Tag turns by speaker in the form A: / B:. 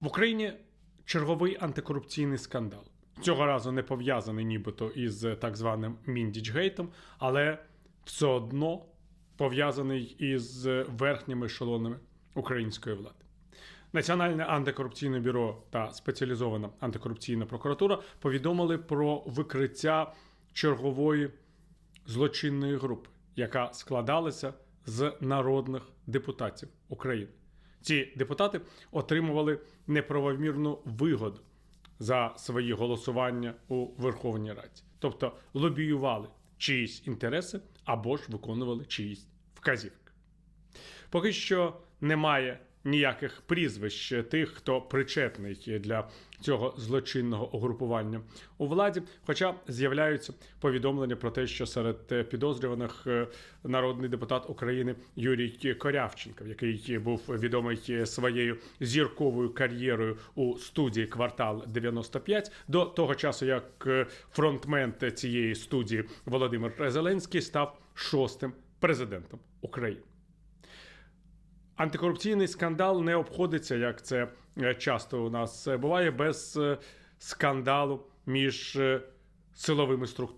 A: В Україні черговий антикорупційний скандал. Цього разу не пов'язаний нібито із так званим Міндічгейтом, але все одно пов'язаний із верхніми ешелонами української влади. Національне антикорупційне бюро та спеціалізована антикорупційна прокуратура повідомили про викриття чергової злочинної групи, яка складалася з народних депутатів України. Ці депутати отримували неправомірну вигоду за свої голосування у Верховній Раді, тобто лобіювали чиїсь інтереси або ж виконували чиїсь вказівки. Поки що немає ніяких прізвищ тих, хто причетний для цього злочинного угрупування у владі. Хоча з'являються повідомлення про те, що серед підозрюваних е, народний депутат України Юрій Корявченков, який був відомий своєю зірковою кар'єрою у студії Квартал 95, до того часу як е, фронтмен цієї студії Володимир Зеленський став шостим президентом України. Антикорупційний скандал не обходиться, як це е, часто у нас е, буває, без е, скандалу між силовими структурами.